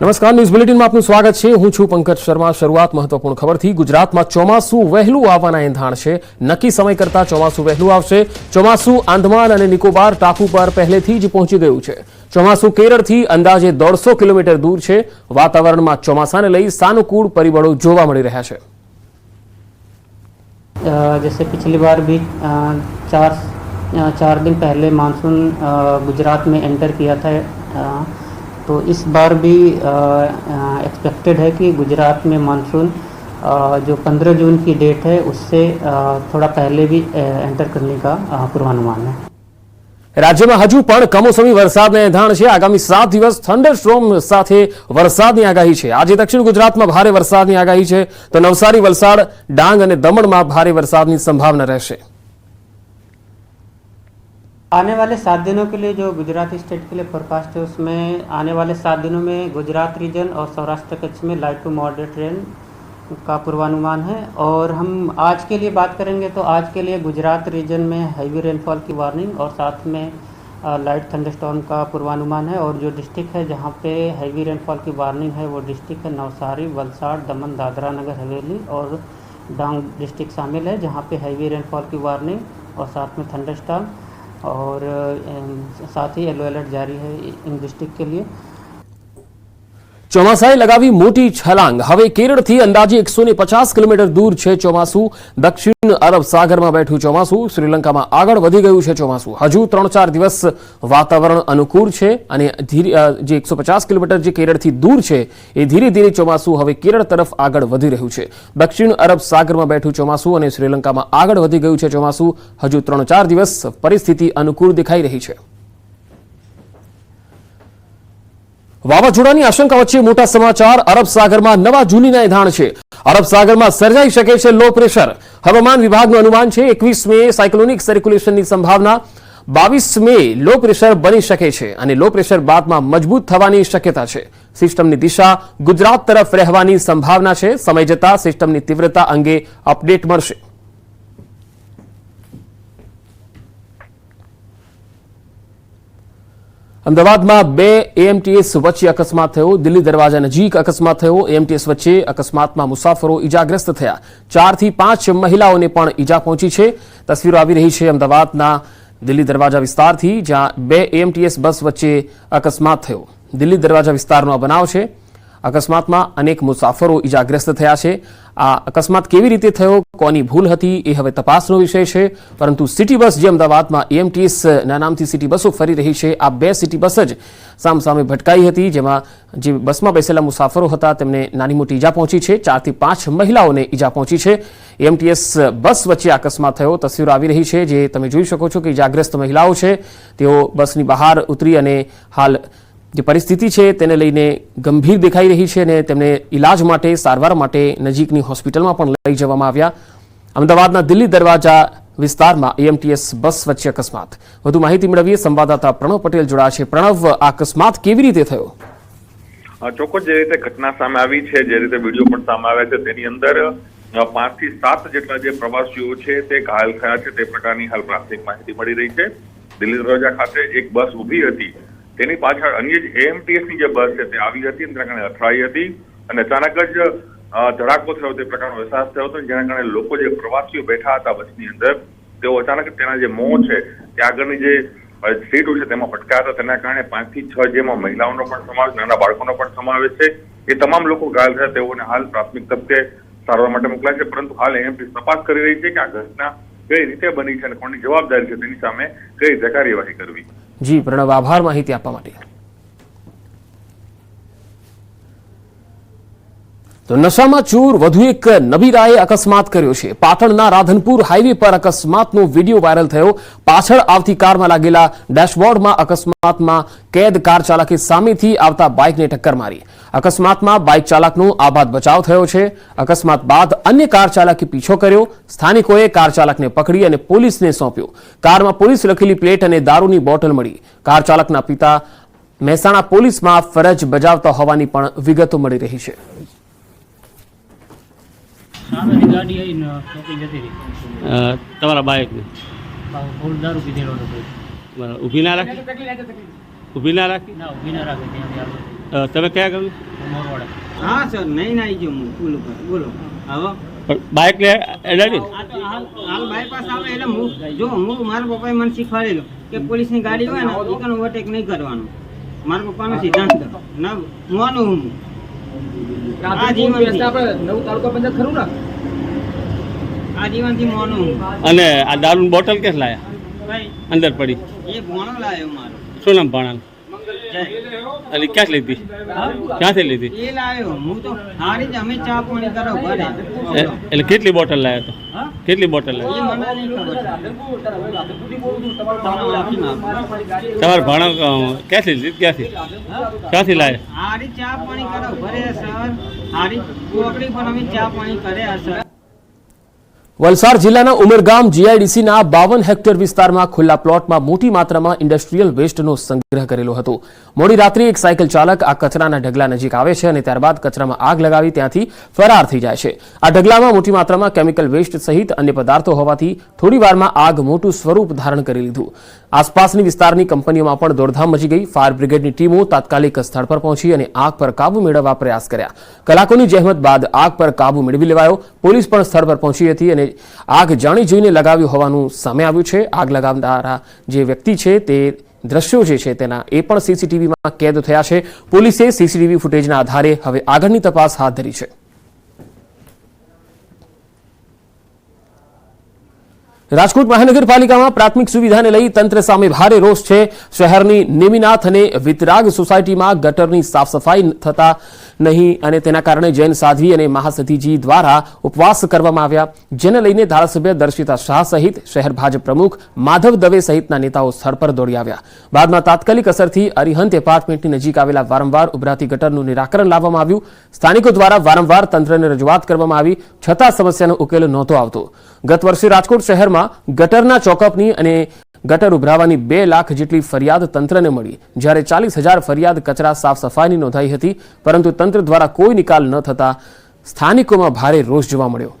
નમસ્કાર, ન્યૂઝ બુલેટિનમાં આપનું સ્વાગત છે. હું છું પંકજ શર્મા. શરૂઆત મહત્વપૂર્ણ ખબરથી ગુજરાતમાં ચોમાસું વહેલું આવવાના એંધાણ છે. નક્કી સમય કરતાં ચોમાસું વહેલું આવશે. ચોમાસું આંદમાન અને નિકોબાર ટાપુ પર પહેલેથી જ પહોંચી ગયું છે. ચોમાસું કેરળથી અંદાજે દોઢસો કિલોમીટર દૂર છે. વાતાવરણમાં ચોમાસાને લઈ સાનુકૂળ પરિબળો જોવા મળી રહ્યા છે. જૈસે પિછલી બાર ભી ચાર ચાર દિન પહેલે માનસૂન ગુજરાત મેં એન્ટર કિયા થા तो इस बार भी एक्सपेक्टेड है कि गुजरात में मानसून अ, जो 15 जून की डेट है उससे अ, थोड़ा पहले भी एंटर करने का अ, पूर्वानुमान है રાજ્યમાં હજુ પણ કમોસમી વરસાદના એંધાણ છે આગામી સાત દિવસ થંડરસ્ટ્રોમ સાથે વરસાદની આગાહી છે આજે દક્ષિણ ગુજરાતમાં ભારે વરસાદની આગાહી છે તો નવસારી વલસાડ ડાંગ અને દમણમાં ભારે વરસાદની સંભાવના રહેશે आने वाले सात दिनों के लिए जो गुजरात स्टेट के लिए फोरकास्ट है, उसमें आने वाले सात दिनों में गुजरात रीजन और सौराष्ट्र कच्छ में लाइट टू मॉडरेट रेन का पूर्वानुमान है। और हम आज के लिए बात करेंगे तो आज के लिए गुजरात रीजन में हैवी रेनफॉल की वार्निंग और साथ में लाइट थंडरस्टॉर्म का पूर्वानुमान है। और जो डिस्ट्रिक्ट है जहाँ पे हैवी रेनफॉल की वार्निंग है, वो डिस्ट्रिक्ट है नवसारी, वलसाड़, दमन, दादरा नगर, हवेली और डांग डिस्ट्रिक्ट शामिल है, जहाँ पे हैवी रेनफॉल की वार्निंग और साथ में थंडरस्टॉर्म और अम, साथ ही येलो अलर्ट जारी है इन डिस्ट्रिक्ट के लिए ચોમાસાએ લગાવી મોટી છલાંગ. હવે કેરળથી અંદાજે એકસો પચાસ કિલોમીટર દૂર છે ચોમાસું. દક્ષિણ અરબ સાગરમાં બેઠું ચોમાસું. શ્રીલંકામાં આગળ વધી ગયું છે ચોમાસું. હજુ ત્રણ ચાર દિવસ વાતાવરણ અનુકૂળ છે અને જે એકસો પચાસ કિલોમીટર જે કેરળથી દૂર છે, એ ધીરે ધીરે ચોમાસું હવે કેરળ તરફ આગળ વધી રહ્યું છે. દક્ષિણ અરબ સાગરમાં બેઠું ચોમાસું અને શ્રીલંકામાં આગળ વધી ગયું છે ચોમાસું. હજુ ત્રણ ચાર દિવસ પરિસ્થિતિ અનુકૂળ દેખાઈ રહી છે. વાવાઝોડાની આશંકા વચ્ચે મોટા સમાચાર. અરબ સાગરમાં નવા જૂનીના એધાણ છે. અરબ સાગરમાં સર્જાઈ શકે છે લો પ્રેશર હવામાન વિભાગનું અનુમાન છે, એકવીસ મે સાયક્લોનિક સર્ક્યુલેશનની સંભાવના, બાવીસ મે લો પ્રેશર બની શકે છે અને લો પ્રેશર બાદમાં મજબૂત થવાની શક્યતા છે. સિસ્ટમની દિશા ગુજરાત તરફ રહેવાની સંભાવના છે. સમય જતા સિસ્ટમની તીવ્રતા અંગે અપડેટ મળશે. અમદાવાદમાં બે એએમટીએસ વચ્ચે અકસ્માત થયો. દિલ્હી દરવાજા નજીક અકસ્માત થયો. એએમટીએસ વચ્ચે અકસ્માતમાં મુસાફરો ઈજાગ્રસ્ત થયા. ચારથી પાંચ મહિલાઓને પણ ઈજા પહોંચી છે. તસવીરો આવી રહી છે અમદાવાદના દિલ્હી દરવાજા વિસ્તારથી, જ્યાં બે એએમટીએસ બસ વચ્ચે અકસ્માત થયો. દિલ્હી દરવાજા વિસ્તારનો આ બનાવ છે. અકસ્માતમાં અનેક મુસાફરો ઈજાગ્રસ્ત થયા છે. આ અકસ્માત કેવી રીતે થયો? કોની ભૂલ હતી? એ હવે તપાસનો વિષય છે. પરંતુ સિટી બસ જે અમદાવાદમાં એએમટીએસના નામથી સિટી બસો ફરી રહી છે. આ બે સિટી બસ જ સામસામે ભટકાઈ હતી, જેમાં જે બસમાં બેસેલા મુસાફરો હતા, તેમને નાની મોટી ઈજા પહોંચી છે. ચારથી પાંચ મહિલાઓને ઈજા પહોંચી છે. એમટીએસ બસ વચ્ચે અકસ્માત થયો. તસવીરો આવી રહી છે, જે તમે જોઈ શકો છો કે ઈજાગ્રસ્ત મહિલાઓ છે. તેઓ બસની બહાર ઉતરી અને હાલ જે પરિસ્થિતિ છે તેને લઈને ગંભીર દેખાઈ રહી છે અને તેમને ઇલાજ માટે, સારવાર માટે નજીકની હોસ્પિટલમાં પણ લઈ જવામાં આવ્યા. અમદાવાદના દિલ્હી દરવાજા વિસ્તારમાં એએમટીએસ બસ વચ્ચે અકસ્માત. વધુ માહિતી મેળવીએ સંવાદદાતા પ્રણવ પટેલ જોડાયા છે. પ્રણવ, આ અકસ્માત કેવી રીતે થયો? ચોક્કસ જે રીતે ઘટના સામે આવી છે, જે રીતે વીડિયો પણ સામે આવ્યા છે, તેની અંદર પાંચથી સાત જેટલા જે પ્રવાસીઓ છે, તે ઘાયલ થયા છે, તે પ્રકારની હાલ પ્રાથમિક માહિતી મળી રહી છે. દિલ્હી દરવાજા ખાતે એક બસ ઊભી હતી. તેની પાછળ અન્ય જ એએમટીએસની જે બસ છે, તે આવી હતી અને તેના કારણે અથડાઈ હતી અને અચાનક જ ધડાકો થયો, તે પ્રકારનો અહેસાસ થયો હતો. જેના કારણે લોકો જે પ્રવાસીઓ બેઠા હતા બસની અંદર, તેઓ અચાનક તેના જે મોં છે, તે આગળની જે સીટો છે, તેમાં ફટકાયા હતા. તેના કારણે પાંચથી છ જેમાં મહિલાઓનો પણ સમાવેશ, નાના બાળકોનો પણ સમાવેશ છે. એ તમામ લોકો ઘાયલ થયા. તેઓને હાલ પ્રાથમિક તબક્કે સારવાર માટે મોકલાય છે. પરંતુ હાલ એએમટી તપાસ કરી રહી છે કે આ ઘટના કઈ રીતે બની છે અને કોની જવાબદારી છે તેની સામે કઈ રીતે કાર્યવાહી કરવી. જી, પ્રણવ આભાર માહિતી આપવા માટે. તો નશામાં ચૂર વધુ એક નબીરાએ અકસ્માત કર્યો છે. પાટણના રાધનપુર હાઈવે પર અકસ્માતનો વીડિયો વાયરલ થયો. પાછળ આવતી કારમાં લાગેલા ડેશબોર્ડમાં અકસ્માતમાં કેદ કાર ચાલકે સામેથી આવતા બાઇકને ટક્કર મારી. અકસ્માતમાં બાઇક ચાલકનો આબાદ બચાવ થયો છે. અકસ્માત બાદ અન્ય કાર ચાલકે પીછો કર્યો. સ્થાનિકોએ કાર ચાલકને પકડી અને પોલીસને સોંપ્યો. કારમાં પોલીસ લખેલી પ્લેટ અને દારૂની બોટલ મળી. કાર ચાલકના પિતા મહેસાણા પોલીસમાં ફરજ બજાવતા હોવાની પણ વિગતો મળી રહી છે. તમારા દારૂ પીધેલો ઊભી ના રાખી? ઊભી ના રાખી. ના ઊભી ના રાખે ત્યાંથી આગળ અ, તમે ક્યાં ગયું? હા સર નહીં આવી ગયો હું. પુલ ઉપર બોલો. હવે બાઇક લે એડાડી હાલ હાલ બાયપાસ આવે એટલે હું જો હું મારા પપ્પાએ મને શીખવાડેલો કે પોલીસની ગાડી હોય ને એકનો ઓવરટેક નહીં કરવાનું. મારા પપ્પાનો સિદ્ધાંત ના મોનું હું. આ ખરું આ જીવનથી મોનું હું. અને આ દારૂની બોટલ કેસ લાયા? અંદર પડી. એ ભણો લાયો મારો. શું નામ ભાણાનું જય ક્યાંથી ક્યાં લીધી? ક્યાંથી લીધી? એ લાવ્યો હું તો હારી જ અમે ચા પાણી કરો ઘરે એટલે કેટલી બોટલ લાવ્યો તો? કેટલી બોટલ લાવી. તમારે ભાણા ક્યાંથી લીધી? ક્યાંથી? ક્યાંથી લાવ્યો હારી ચા પાણી કરો ઘરે સર. હારી ચોકડી પર અમે ચા પાણી કર્યા સર. વલસાડ જિલ્લાના ઉમરગામ જીઆઈડીસીના બાવન હેક્ટર વિસ્તારમાં ખુલ્લા પ્લોટમાં મોટી માત્રામાં ઇન્ડસ્ટ્રીયલ વેસ્ટનો સંગ્રહ કરેલો હતો. મોડી રાત્રે એક સાયકલ ચાલક આ કચરાના ઢગલા નજીક આવે છે અને ત્યારબાદ કચરામાં આગ લગાવી ત્યાંથી ફરાર થઈ જાય છે. આ ઢગલામાં મોટી માત્રામાં કેમિકલ વેસ્ટ સહિત અન્ય પદાર્થો હોવાથી થોડી વારમાં આગ મોટું સ્વરૂપ ધારણ કરી લીધું. આસપાસની વિસ્તારની કંપનીઓમાં પણ દોડધામ મચી ગઈ. ફાયર બ્રિગેડની ટીમો તાત્કાલિક સ્થળ પર પહોંચી અને આગ પર કાબુ મેળવવા પ્રયાસ કર્યા. કલાકોની જહેમત બાદ આગ પર કાબુ મેળવી લેવાયો. પોલીસ પણ સ્થળ પર પહોંચી હતી અને આગ જાણી જોઈને લગાવ્યું હોવાનું સામે આવ્યું છે. આગ લગાવનારા જે વ્યક્તિ છે તે દ્રશ્યો જે છે તેના એ પણ સીસીટીવીમાં કેદ થયા છે. પોલીસે સીસીટીવી ફૂટેજના આધારે હવે આગળની તપાસ હાથ ધરી છે. રાજકોટ મહાનગરપાલિકામાં પ્રાથમિક સુવિધાને લઈ તંત્ર સામે ભારે રોષ છે. શહેરની નેમિનાથ અને વિતરાગ સોસાયટીમાં ગટરની સાફ સફાઈ થતા નહીં અને તેના કારણે જૈન સાધ્વી અને મહાસતીજી દ્વારા ઉપવાસ કરવામાં આવ્યા. જેને લઈને ધારાસભ્ય દર્શિતા શાહ સહિત શહેર ભાજપ પ્રમુખ માધવ દવે સહિતના નેતાઓ સ્થળ પર દોડી આવ્યા. બાદમાં તાત્કાલિક અસરથી અરિહંત એપાર્ટમેન્ટની નજીક આવેલા વારંવાર ઉભરાતી ગટરનું નિરાકરણ લાવવામાં આવ્યું. સ્થાનિકો દ્વારા વારંવાર તંત્રને રજૂઆત કરવામાં આવી, છતાં સમસ્યાનો ઉકેલ નહોતો આવતો. ગત વર્ષે રાજકોટ શહેરમાં ગટરના ચોકઅપની અને ગટર ઉભરાવાની બે લાખ જેટલી ફરિયાદ તંત્રને મળી. જ્યારે ચાલીસ હજાર ફરિયાદ કચરા સાફ સફાઈની નોંધાઈ હતી, પરંતુ તંત્ર દ્વારા કોઈ નિકાલ ન થતા સ્થાનિકોમાં ભારે રોષ જોવા મળ્યો.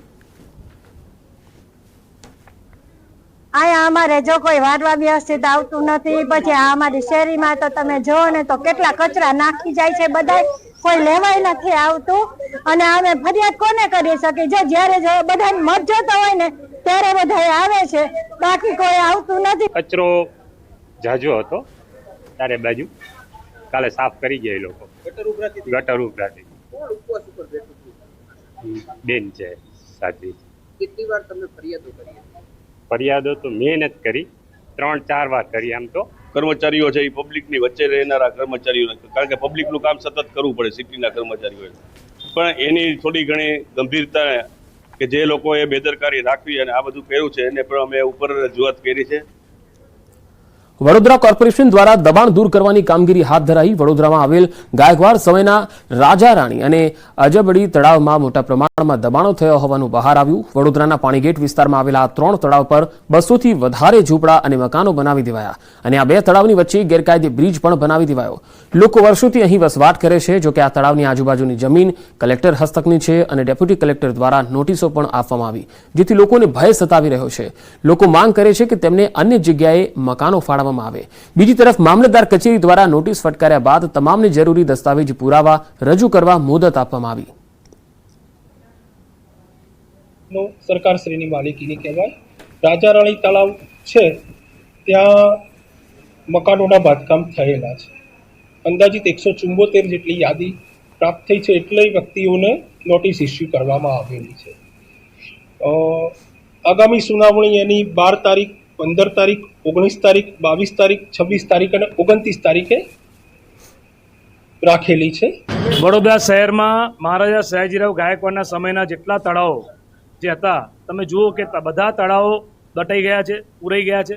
અમારે જો કોઈ વારવા વ્યવસ્થિત આવતું નથી. પછી અમારી શેરીમાં તો તમે જો ને તો કેટલા કચરા નાખી જાય છે બધા કોઈ લેવાય નથી આવતું. અને અમે ફરિયાદ કોને કરી શકીએ? જે જ્યારે જો બધા મત હોય ને ત્યારે બધા આવે છે. બાકી કોઈ આવતું નથી. કચરો ઝાઝો હતો તારે બાજુ. કાલે સાફ કરી ગયા એ લોકો. ગટર ઉભરાતી બેન છે સાચી કેટલી વાર તમે ફરિયાદો કરી ફરિયાદો તો મેં કરી. ત્રણ ચાર વાર કરી આમ તો. કર્મચારીઓ છે એ પબ્લિકની વચ્ચે રહેનારા કર્મચારીઓ કારણ કે પબ્લિકનું કામ સતત કરવું પડે સિટીના કર્મચારીઓએ. પણ એની થોડી ઘણી ગંભીરતા કે જે લોકોએ બેદરકારી રાખવી અને આ બધું કર્યું છે, એને પણ અમે ઉપર રજૂઆત કરી છે. વડોદરા કોર્પોરેશન દ્વારા દબાણ દૂર કરવાની કામગીરી હાથ ધરાઈ વડોદરામાં આવેલ ગાયકવાડ સમયના રાજા રાણી અને અજબડી તળાવમાં મોટા પ્રમાણમાં દબાણો થયા હોવાનું બહાર આવ્યું. વડોદરાના પાણીગેટ વિસ્તારમાં આવેલા ત્રણ તળાવ પર બસોથી વધારે ઝૂંપડા અને મકાનો બનાવી દેવાયા અને આ બે તળાવની વચ્ચે ગેરકાયદે બ્રિજ પણ બનાવી દેવાયો. લોકો વર્ષોથી અહીં વસવાટ કરે છે જોકે આ તળાવની આજુબાજુની જમીન કલેક્ટર હસ્તકની છે અને ડેપ્યુટી કલેક્ટર દ્વારા નોટિસો પણ આપવામાં આવી, જેથી લોકોને ભય સતાવી રહ્યો છે. લોકો માંગ કરે છે કે તેમને અન્ય જગ્યાએ મકાનો ફાળવવામાં આવે. બીજી તરફ, મામલતદાર કચેરી દ્વારા નોટિસ ફટકાર્યા બાદ તમામને જરૂરી દસ્તાવેજ પુરાવા રજૂ કરવા મુદત આપવામાં આવી. સરકારશ્રીની માલિકીની કહેવાય. રાજા તળાવ છે, ત્યાં મકાનોના બાંધકામ થયેલા છે. અંદાજિત એકસો ચુંબોતેર જેટલી યાદી પ્રાપ્ત થઈ છે એટલે વ્યક્તિઓને નોટિસ ઇસ્યુ કરવામાં આવેલી છે. આગામી સુનાવણી એની બાર તારીખ પંદર તારીખ, ઓગણીસ તારીખ, બાવીસ તારીખ, છવ્વીસ તારીખ અને ઓગણત્રીસ તારીખે રાખેલી છે. વડોદરા શહેરમાં મહારાજા સયાજીરાવ ગાયકવાડના સમયના જેટલા તળાવો જે હતા, તમે જુઓ કે બધા તળાવો દટાઈ ગયા છે, પૂરાઈ ગયા છે.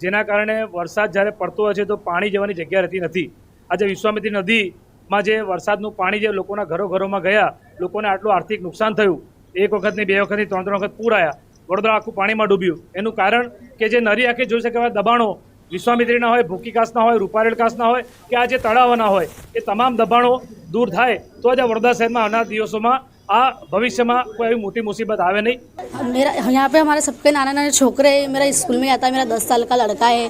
જેના કારણે વરસાદ જ્યારે પડતો હોય છે તો પાણી જવાની જગ્યા રહેતી નથી. આજે વિશ્વામિત્રી નદીમાં જે વરસાદનું પાણી જે લોકોના ઘરો ઘરોમાં ગયા, લોકોને આટલું આર્થિક નુકસાન થયું. એક વખતની બે વખતની ત્રણ ત્રણ વખત પૂર આવ્યા વડોદરા આખું પાણીમાં ડૂબ્યું. એનું કારણ કે જે નરી આંખે જોઈ શકે એવા દબાણો વિશ્વામિત્રીના હોય ભૂકીકાસના હોય રૂપારેલકાસના હોય કે આ જે તળાવોના હોય, એ તમામ દબાણો દૂર થાય તો જ આ વડોદરા શહેરમાં આવનાર દિવસોમાં આ ભવિષ્યમાં કોઈ એવી મોટી मुसीबत આવે નહીં मेरा यहाँ पे हमारे सबके नाना नाना छोकरे हैं मेरा स्कूल में आता है मेरा दस साल का लड़का है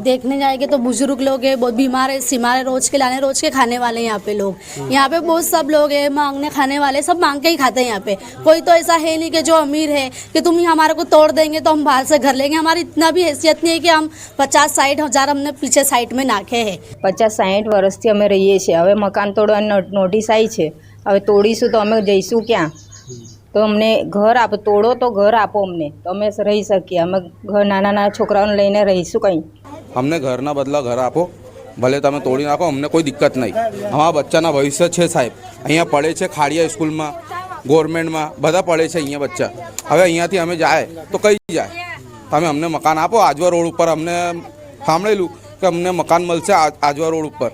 देखने जाएंगे तो बुजुर्ग लोग हैं बहुत बीमार है सीमार है रोज के लाने रोज के खाने वाले हैं यहाँ पे लोग यहाँ पे बहुत सब लोग हैं मांगने खाने वाले सब मांग के ही खाते हैं यहाँ पे कोई तो ऐसा है नहीं कि जो अमीर है कि तुम ही हमारे को तोड़ देंगे तो हम बाहर से घर लेंगे हमारी इतना भी हैसियत नहीं है कि हम पचास साठ हज़ार हमने पीछे साइड में नाखे हैं પચાસ સાઠ વર્ષથી અમે રહીએ છીએ હવે મકાન તોડવાની નો- નોટિસ આવી છે હવે તોડીશું તો અમે જઈશું ક્યાં? તો અમને ઘર આપો, તોડો તો ઘર આપો અમને. તો અમે રહી શકીએ. અમે ઘર નાના નાના છોકરાઓને લઈને રહીશું કંઈ. અમને ઘરના બદલા ઘર આપો. ભલે તમે તોડી નાખો, અમને કોઈ દિક્કત નહીં. અમારા બચ્ચાના ભવિષ્ય છે સાહેબ. અહીંયા પડે છે ખાડિયા સ્કૂલમાં, ગવર્મેન્ટમાં, બધા પડે છે અહીંયા બચ્ચા. હવે અહીંયાથી અમે જાય તો કઈ જાય? તમે અમને મકાન આપો આજવા રોડ ઉપર. અમને સાંભળેલું કે અમને મકાન મળશે આજવા રોડ ઉપર.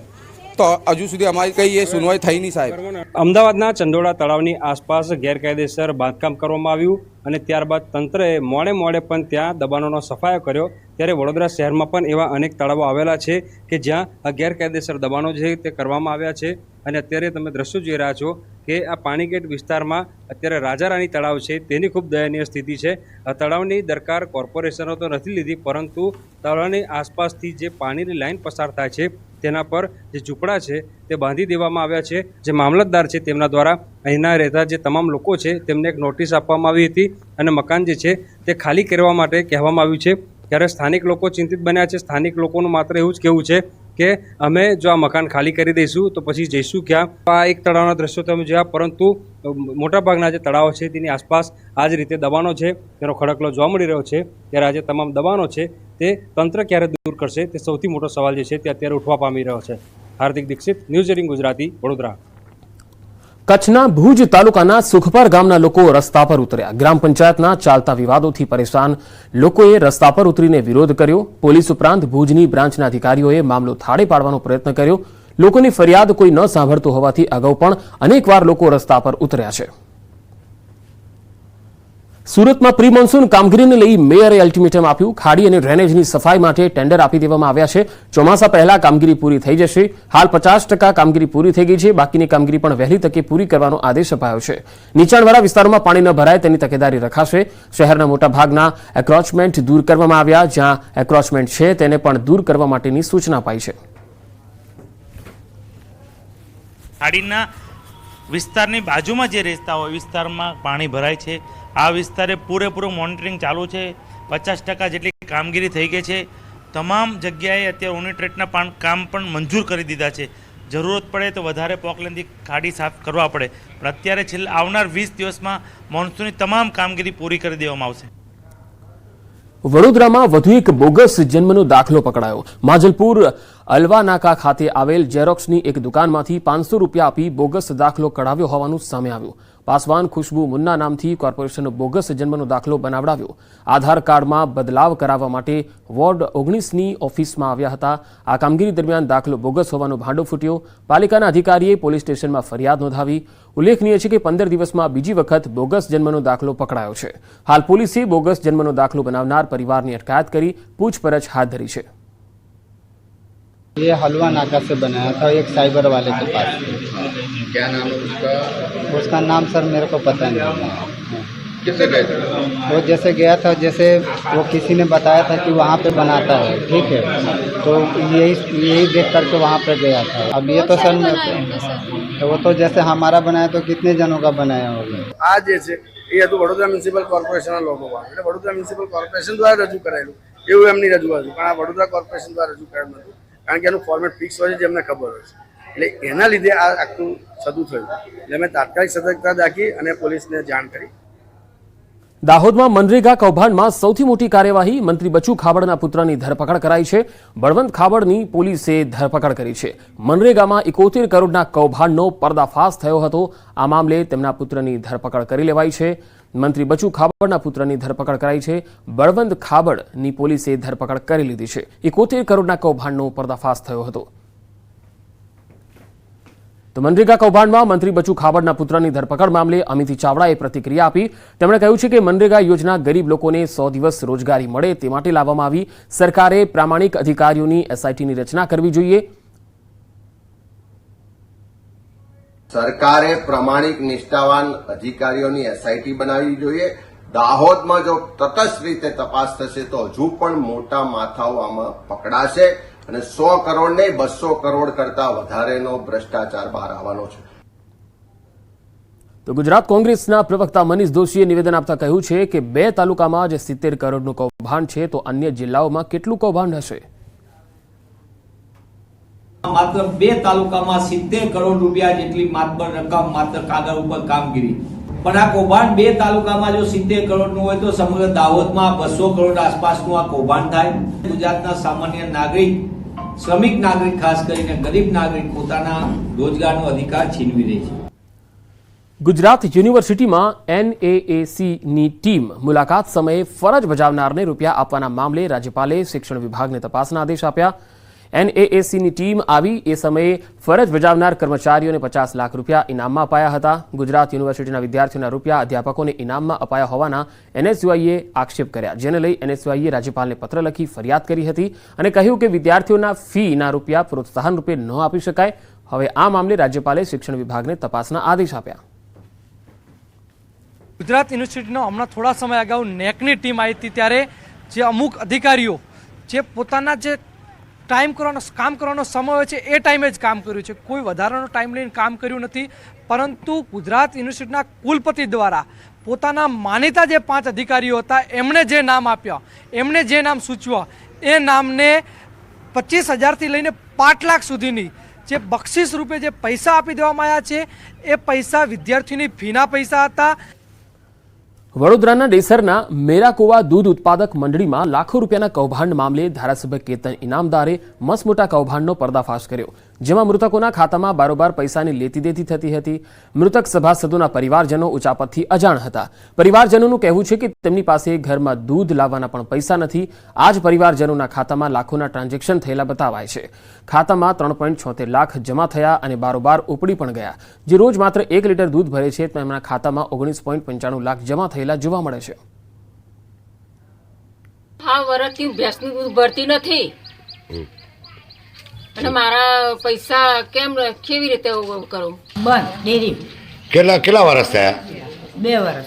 તો હજુ સુધી અમારી કંઈ એ સુનવાઈ થઈ નહીં સાહેબ. અમદાવાદના ચંદોડા તળાવની આસપાસ ગેરકાયદેસર બાંધકામ કરવામાં આવ્યું અને ત્યારબાદ તંત્રએ મોડે મોડે પણ ત્યાં દબાણોનો સફાયો કર્યો. ત્યારે વડોદરા શહેરમાં પણ એવા અનેક તળાવો આવેલા છે કે જ્યાં ગેરકાયદેસર દબાણો છે તે કરવામાં આવ્યા છે અને અત્યારે તમે દ્રશ્યો જોઈ રહ્યા છો કે આ પાણીગેટ વિસ્તારમાં અત્યારે રાજારાણી તળાવ છે, તેની ખૂબ દયનીય સ્થિતિ છે. આ તળાવની દરકાર કોર્પોરેશનો તો નથી લીધી, પરંતુ તળાવની આસપાસથી જે પાણીની લાઈન પસાર થાય છે, તેના પર જે ઝૂંપડા છે, તે બાંધી દેવામાં આવ્યા છે. જે મામલતદાર છે, તેમના દ્વારા અહીંના રહેતા જે તમામ લોકો છે, તેમને એક નોટિસ આપવામાં આવી હતી અને મકાન જે છે, તે ખાલી કરવા માટે કહેવામાં આવ્યું છે. ત્યારે સ્થાનિક લોકો ચિંતિત બન્યા છે. સ્થાનિક લોકોનું માત્ર એવું જ કહેવું છે કે અમે જો આ મકાન ખાલી કરી દઈશું તો પછી જઈશું ક્યાં? આ એક તળાવના દ્રશ્યો તમે જોયા, પરંતુ મોટાભાગના જે તળાવો છે તેની આસપાસ આ જ રીતે દબાણો છે. તેનો ખડકલો જોવા મળી રહ્યો છે. ત્યારે આજે તમામ દબાણો છે તે તંત્ર ક્યારે દૂર કરશે તે સૌથી મોટો સવાલ જે છે તે અત્યારે ઉઠવા પામી રહ્યો છે. Hardik Dikshit, news eighteen Gujarati, Vadodara. કચ્છના ભુજ તાલુકાના સુખપર ગામના લોકો રસ્તા પર ઉતર્યા. ગ્રામ પંચાયતના ચાલતા વિવાદોથી પરેશાન લોકોએ રસ્તા પર ઉતરીને વિરોધ કર્યો. પોલીસ ઉપરાંત ભુજની બ્રાન્ચના અધિકારીઓએ મામલો થાળે પાડવાનો પ્રયત્ન કર્યો. લોકોની ફરિયાદ કોઈ ન સાંભળતું હોવાથી અગાઉ પણ અનેકવાર લોકો રસ્તા પર ઉતર્યા છે. સુરતમાં પ્રી મોન્સૂન કામગીરીને લઈ મેયરે અલ્ટિમેટમ આપ્યું. ખાડી અને ડ્રેનેજની સફાઈ માટે ટેન્ડર આપી દેવામાં આવ્યા છે. ચોમાસા પહેલા કામગીરી પૂરી થઈ જશે. હાલ પચાસ ટકા કામગીરી પૂરી થઈ ગઈ છે. બાકીની કામગીરી પણ વહેલી તકે પૂરી કરવાનો આદેશ અપાયો છે. નીચાણવાળા વિસ્તારોમાં પાણી ન ભરાય તેની તકેદારી રખાશે. શહેરના મોટાભાગના એક્રોચમેન્ટ દૂર કરવામાં આવ્યા. જ્યાં એક્રોચમેન્ટ છે તેને પણ દૂર કરવા માટેની સૂચના અપાઈ છે. ખાડીના વિસ્તારની બાજુમાં જે રહેતા હોય, વિસ્તારમાં પાણી ભરાય છે. આ વિસ્તારે પૂરેપૂરું મોનિટરિંગ ચાલુ છે. પચાસ ટકા જેટલી કામગીરી થઈ ગઈ છે. તમામ જગ્યાએ અત્યારે ઓનિટ્રેટના કામ પણ મંજૂર કરી દીધા છે. જરૂરત પડે તો વધારે પોકલેનથી ખાડી સાફ કરવા પડે. પણ અત્યારે છેલ્લા આવનાર વીસ દિવસમાં મોન્સૂનની તમામ કામગીરી પૂરી કરી દેવામાં આવશે. વડોદરામાં વધુ એક બોગસ જન્મનો દાખલો પકડાયો. માજલપુર અલવાનાકા ખાતે આવેલ ઝેરોક્સની એક દુકાનમાંથી પાંચસો રૂપિયા આપી બોગસ દાખલો કઢાવ્યો હોવાનું સામે આવ્યું. પાસવાન ખુશ્બુ મુન્ના નામથી કોર્પોરેશનનો બોગસ જન્મનો દાખલો બનાવડાવ્યો. આધાર કાર્ડમાં બદલાવ કરાવવા માટે વોર્ડ ઓગણીસની ઓફિસમાં આવ્યા હતા. આ કામગીરી દરમિયાન દાખલો બોગસ હોવાનો ભાંડો ફૂટ્યો. પાલિકાના અધિકારીએ પોલીસ સ્ટેશનમાં ફરિયાદ નોંધાવી. ઉલ્લેખનીય છે કે પંદર દિવસમાં બીજી વખત બોગસ જન્મનો દાખલો પકડાયો છે. હાલ પોલીસે બોગસ જન્મનો દાખલો બનાવનાર પરિવારની અટકાયત કરી પૂછપરછ હાથ ધરી છે. ये हलवा नाका से बनाया था एक साइबर वाले के पास क्या नाम है उसका उसका नाम सर मेरे को पता नहीं किससे गए थे वो जैसे गया था जैसे वो किसी ने बताया था कि वहाँ पे बनाता है ठीक है तो यही यही देख करके वहाँ पे गया था अब ये तो सर तो वो तो जैसे हमारा बनाया तो कितने जनों का बनाया होगा આ જે છે એ હતું વડોદરા મ્યુનિસિપલ કોર્પોરેશનના લોગોમાં એટલે વડોદરા મ્યુનિસિપલ કોર્પોરેશન દ્વારા રજૂ કરાયેલું એવું એમની રજૂઆત હતી પણ આ વડોદરા કોર્પોરેશન દ્વારા રજૂ કરાયું નહોતું કારણ કે એનું ફોર્મેટ ફિક્સ હોય છે જે એમને ખબર હોય છે. એટલે એના લીધે આ આખું થતું થયું. એટલે અમે તાત્કાલિક સતર્કતા રાખી અને પોલીસને જાણ કરી. દાહોદમાં મનરેગા કૌભાંડમાં સૌથી મોટી કાર્યવાહી મંત્રી બચુ ખાબડના પુત્રની ધરપકડ કરાઈ છે. બળવંત ખાબડની પોલીસે ધરપકડ કરી છે. મનરેગામાં એકોતેર કરોડના કૌભાંડનો પર્દાફાશ થયો હતો. આ મામલે તેમના પુત્રની ધરપકડ કરી લેવાઈ છે. મંત્રી બચુ ખાબડના પુત્રની ધરપકડ કરાઈ છે. બળવંત ખાબડની પોલીસે ધરપકડ કરી લીધી છે. એકોતેર કરોડના કૌભાંડનો પર્દાફાશ થયો હતો. તો મનરેગા કૌભાંડમાં મંત્રી બચુ ખાબડના પુત્રની ધરપકડ મામલે અમિત ચાવડાએ પ્રતિક્રિયા આપી. તેમણે કહ્યું છે કે મનરેગા યોજના ગરીબ લોકોને સો દિવસ રોજગારી મળે તે માટે લાવવામાં આવી સરકારે પ્રામાણિક અધિકારીઓની એસઆઈટીની રચના કરવી જોઈએ. સરકારે પ્રમાણિક નિષ્ઠાવાન અધિકારીઓની એસઆઈટી બનાવવી જોઈએ. દાહોદમાં જો તટસ્થ રીતે તપાસ થશે તો હજુ પણ મોટા માથાઓ આમાં પકડાશે અને સો કરોડ નહીં, બસો કરોડ કરતા વધારેનો ભ્રષ્ટાચાર બહાર આવવાનો છે. તો ગુજરાત કોંગ્રેસના પ્રવક્તા મનીષ દોશીએ નિવેદન આપતા કહ્યું છે કે બે તાલુકામાં જે સિત્તેર કરોડનું કૌભાંડ છે, તો અન્ય જિલ્લાઓમાં કેટલું કૌભાંડ હશે? માત્ર બે તાલુકામાં સિત્તેર કરોડ રૂપિયા જેટલી માત્ર રકમ માત્ર કાગળ ઉપર કામગીરી. પણ આ કૌભાંડ બે તાલુકામાં જો સિત્તેર કરોડનું હોય તો સમગ્ર દાહોદમાં બસો કરોડ આસપાસનું આ કૌભાંડ થાય. ગુજરાતના સામાન્ય નાગરિક, શ્રમિક નાગરિક ખાસ કરીને ગરીબ નાગરિક પોતાના રોજગારનો અધિકાર છીનવી રહી છે. ગુજરાત યુનિવર્સિટીમાં એનએએસીની ટીમ મુલાકાત સમયે ફરજ બજાવનારને રૂપિયા આપવાના મામલે રાજ્યપાલે શિક્ષણ વિભાગને તપાસના આદેશ આપ્યા. એનએએસીની ટીમ આવી એ સમયે ફરજ બજાવનાર કર્મચારીઓને પચાસ લાખ રૂપિયા ઇનામમાં અપાયા હતા. ગુજરાત યુનિવર્સિટીના વિદ્યાર્થીઓના રૂપિયા અધ્યાપકોને ઇનામમાં અપાયા હોવાના એનએસયુઆઈએ આક્ષેપ કર્યા, જેને લઈ એનએસયુઆઈએ રાજ્યપાલને પત્ર લખી ફરિયાદ કરી હતી અને કહ્યું કે વિદ્યાર્થીઓના ફીના રૂપિયા પ્રોત્સાહન રૂપે ન આપી શકાય. હવે આ મામલે રાજ્યપાલે શિક્ષણ વિભાગને તપાસના આદેશ આપ્યા. ગુજરાત યુનિવર્સિટીનો હમણાં થોડા સમય અગાઉ નેકની ટીમ આવી હતી ત્યારે જે અમુક અધિકારીઓ જે પોતાના જે ટાઈમ કરવાનો કામ કરવાનો સમય હોય છે, એ ટાઈમે જ કામ કર્યું છે. કોઈ વધારાનો ટાઈમ લઈને કામ કર્યું નથી, પરંતુ ગુજરાત યુનિવર્સિટીના કુલપતિ દ્વારા પોતાના માનીતા જે પાંચ અધિકારીઓ હતા, એમણે જે નામ આપ્યા, એમણે જે નામ સૂચવ્યા, એ નામને પચીસ હજારથી લઈને પાંચ લાખ સુધીની જે બક્ષિસ રૂપે જે પૈસા આપી દેવામાં આવ્યા છે, એ પૈસા વિદ્યાર્થીની ફીના પૈસા હતા વડોદરાના ડેસરના મેરાકોવા દૂધ ઉત્પાદક મંડળીમાં લાખો રૂપિયાના કૌભાંડ મામલે ધારાસભ્ય કેતન ઇનામદારે મસમોટા કૌભાંડનો પર્દાફાશ કર્યો, જેમાં મૃતકોના ખાતામાં બારોબાર પૈસાની લેતી દેતી થતી હતી. મૃતક સભાસદોના પરિવારજનો ઉચાપતથી અજાણ હતા. પરિવારજનોનું કહેવું છે કે તેમની પાસે ઘરમાં દૂધ લાવવાના પણ પૈસા નથી. આ જ પરિવારજનોના ખાતામાં લાખોના ટ્રાન્ઝેક્શન થયેલા બતાવાય છે. ખાતામાં ત્રણ પોઈન્ટ છોતેર લાખ જમા થયા અને બારોબાર ઉપડી પણ ગયા. જે રોજ માત્ર એક લીટર દૂધ ભરે છે તેમના ખાતામાં ઓગણીસ પોઈન્ટ પંચાણું લાખ જમા થયેલા જોવા મળે છે. હા વર્ષથી હું ભેંસનું દૂધ ભરતી નથી. અને મારા પૈસા કેમ કેવી રીતે કરું? બંધ ડેરી. કેટલા કેટલા વર્ષ થયા? બે વર્ષ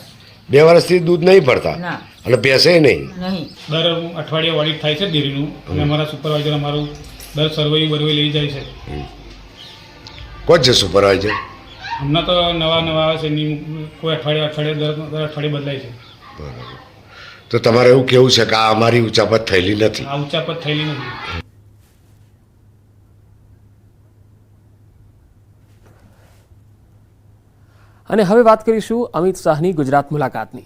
બે વર્ષથી દૂધ નહીં ભરતા? ના. અને બેસે નહીં? નહીં. દર અઠવાડિયે ઓડિટ થાય છે ડેરીનું. અને અમારા સુપરવાઇઝર અમારું દર સર્વે બરવે લઈ જાય છે. કોણ છે સુપરવાઇઝર હમણાં તો નવા નવા આવે છે એની કોઈ અઠવાડિયે અઠવાડિયે દર અઠવાડિયે બદલાય છે. તો તમારે એવું કેવું છે કે આ અમારી ઉચાપત થયેલી નથી? આ ઉચાપત થયેલી નથી. અને હવે વાત કરીશું અમિત શાહની ગુજરાત મુલાકાતની.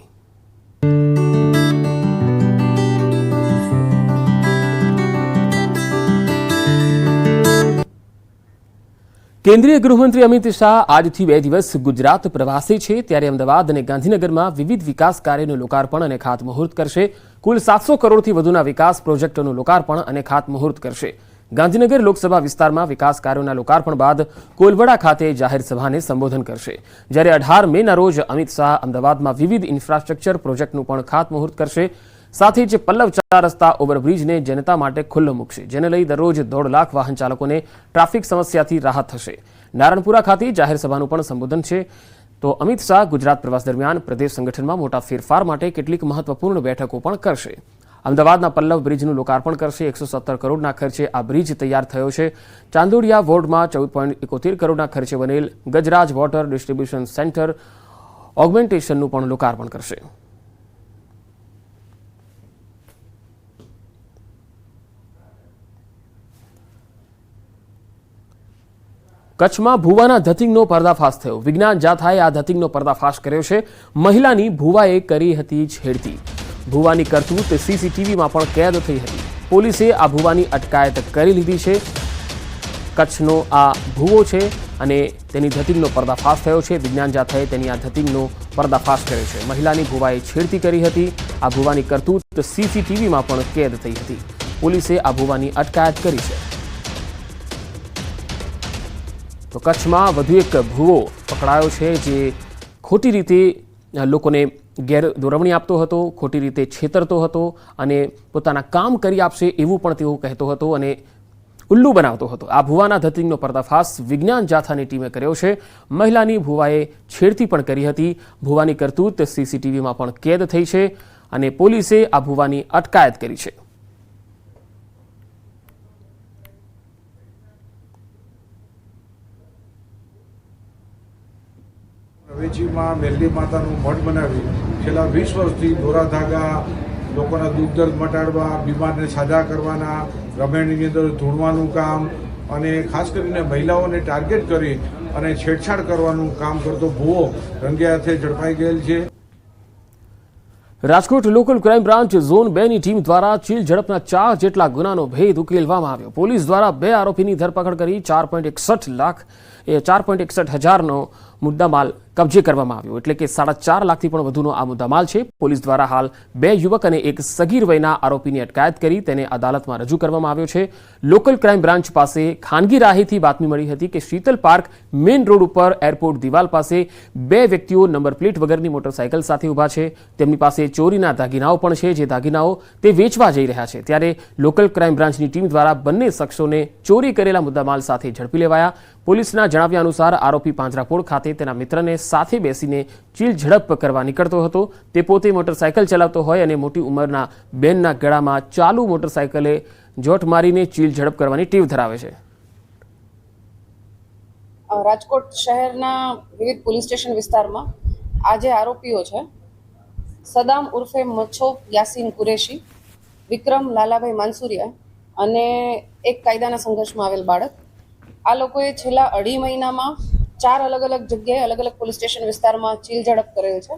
કેન્દ્રીય ગૃહમંત્રી અમિત શાહ આજથી બે દિવસ ગુજરાત પ્રવાસે છે. ત્યારે અમદાવાદ અને ગાંધીનગરમાં વિવિધ વિકાસ કાર્યોનું લોકાર્પણ અને ખાતમુહૂર્ત કરશે. કુલ સાતસો કરોડથી વધુના વિકાસ પ્રોજેક્ટોનું લોકાર્પણ અને ખાતમુહૂર્ત કરશે. ગાંધીનગર લોકસભા વિસ્તારમાં વિકાસ કાર્યોના લોકાર્પણ બાદ કોલવડા ખાતે જાહેર સભાને સંબોધન કરશે. જ્યારે અઢાર મેના રોજ અમિત શાહ અમદાવાદમાં વિવિધ ઇન્ફ્રાસ્ટ્રક્ચર પ્રોજેક્ટનું પણ ખાતમુહૂર્ત કરશે. સાથે જ પલ્લવ ચાર રસ્તા ઓવરબ્રિજને જનતા માટે ખુલ્લો મૂકશે, જેને લઈ દરરોજ દોઢ લાખ વાહન ચાલકોને ટ્રાફિક સમસ્યાથી રાહત થશે. નારણપુરા ખાતે જાહેર સભાનું પણ સંબોધન છે. તો અમિત શાહ ગુજરાત પ્રવાસ દરમિયાન પ્રદેશ સંગઠનમાં મોટા ફેરફાર માટે કેટલીક મહત્વપૂર્ણ બેઠકો પણ કરશે. અમદાવાદના પલ્લવ બ્રિજનું લોકાર્પણ કરશે, એકસો સત્તર કરોડના ખર્ચે આ બ્રિજ તૈયાર થયો છે. ચાંદોડિયા વોર્ડમાં ચૌદ પોઈન્ટ એકોતેર કરોડના ખર્ચે બનેલ ગજરાજ વોટર ડિસ્ટ્રીબ્યુશન સેન્ટર ઓગમેન્ટેશનનું પણ લોકાર્પણ કરશે. કચ્છમાં ભુવાના ધતિંગનો પર્દાફાશ થયો. વિજ્ઞાન જાથાએ આ ધતિંગનો પર્દાફાશ કર્યો છે. મહિલાની ભુવાએ કરી હતી છેડતી. ભુવાની કરતૂત સીસીટીવીમાં પણ કેદ થઈ હતી. પોલીસે આ ભુવાની અટકાયત કરી લીધી છે. કચ્છનો આ ભુવો છે અને તેની ધતિંગનો પર્દાફાશ થયો છે. વિજ્ઞાન જાથાએ તેની આ ધતિંગનો પર્દાફાશ કર્યો છે. મહિલાની ભુવાએ છેડતી કરી હતી. આ ભુવાની કરતૂત સીસીટીવીમાં પણ કેદ થઈ હતી. પોલીસે આ ભુવાની અટકાયત કરી છે. તો કચ્છમાં વધુ એક ભૂવો પકડાયો છે જે ખોટી રીતે લોકોને ગેર દોરવણી આપતો હતો, ખોટી રીતે છેતરતો હતો અને પોતાના કામ કરી આપશે એવું પણ તેઓ કહેતો હતો અને ઉલ્લુ બનાવતો હતો. આ ભુવાના ધતિંગનો પર્દાફાશ વિજ્ઞાન જાથાની ટીમે કર્યો છે. મહિલાની ભુવાએ છેડતી પણ કરી હતી. ભુવાની કરતૂત સીસીટીવીમાં પણ કેદ થઈ છે અને પોલીસે આ ભુવાની અટકાયત કરી છે. રવેચીમાં મેલડી માતાનું મઠ બનાવી છેલ્લા વીસ વર્ષથી દોરા ધાગા, લોકોના દુઃખ દર્દ મટાડવા, બીમારને સાજા કરવાના, રમેણીની અંદર ધૂણવાનું કામ અને ખાસ કરીને મહિલાઓને ટાર્ગેટ કરી અને છેડછાડ કરવાનું કામ કરતો ભૂવો રંગે હાથે ઝડપાઈ ગયેલ છે. Rajkot local crime branch zone બે ની ટીમ દ્વારા ચીલ ઝડપના ચાર જેટલા ગુનાનો ભેદ ઉકેલવામાં આવ્યો. પોલીસ દ્વારા બે આરોપીની ધરપકડ કરી ચાર પોઈન્ટ એકસઠ લાખ, એ ચાર પોઈન્ટ એકસઠ હજારનો મુદ્દામાલ કબજે કરવામાં આવ્યો. એટલે કે સાડા ચાર લાખથી પણ વધુનો આ મુદ્દામાલ છે. પોલીસ દ્વારા હાલ બે યુવક અને એક સગીર વયના આરોપીની અટકાયત કરી તેને અદાલતમાં રજૂ કરવામાં આવ્યો છે. લોકલ ક્રાઇમ બ્રાન્ચ પાસે ખાનગી રાહેથી બાતમી મળી હતી કે શીતલ પાર્ક મેઇન રોડ ઉપર એરપોર્ટ દિવાલ પાસે બે વ્યક્તિઓ નંબર પ્લેટ વગરની મોટરસાયકલ સાથે ઊભા છે. તેમની પાસે ચોરીના દાગીનાઓ પણ છે. જે દાગીનાઓ તે વેચવા જઈ રહ્યા છે. ત્યારે લોકલ ક્રાઇમ બ્રાન્ચની ટીમ દ્વારા બંને શખ્સોને ચોરી કરેલા મુદ્દામાલ સાથે ઝડપી લેવાયા. પોલીસના જણાવ્યા અનુસાર આરોપી પાંજરાપોળ ખાતે તેના મિત્રને સાથે બેસીને ચીલ ઝડપ કરવા નીકળતો હતો. તે પોતે મોટરસાયકલ ચલાવતો હોય અને મોટી ઉંમરના બેનના ગળામાં ચાલુ મોટરસાયકલે જોટ મારીને ચીલ ઝડપ કરવાની ટીવ ધરાવે છે. રાજકોટ શહેરના વિવિધ પોલીસ સ્ટેશન વિસ્તારમાં આ આરોપીઓ છે. સદામ ઉર્ફે મચ્છો યાસીન કુરેશી, વિક્રમ લાલાભાઈ માનસુરિયા અને એક કાયદાના સંઘર્ષમાં આવેલ બાળક. આ લોકોએ છેલ્લા અઢી મહિનામાં ચાર અલગ અલગ જગ્યાએ અલગ અલગ પોલીસ સ્ટેશન વિસ્તારમાં ચીલ ઝડપ કરેલ છે.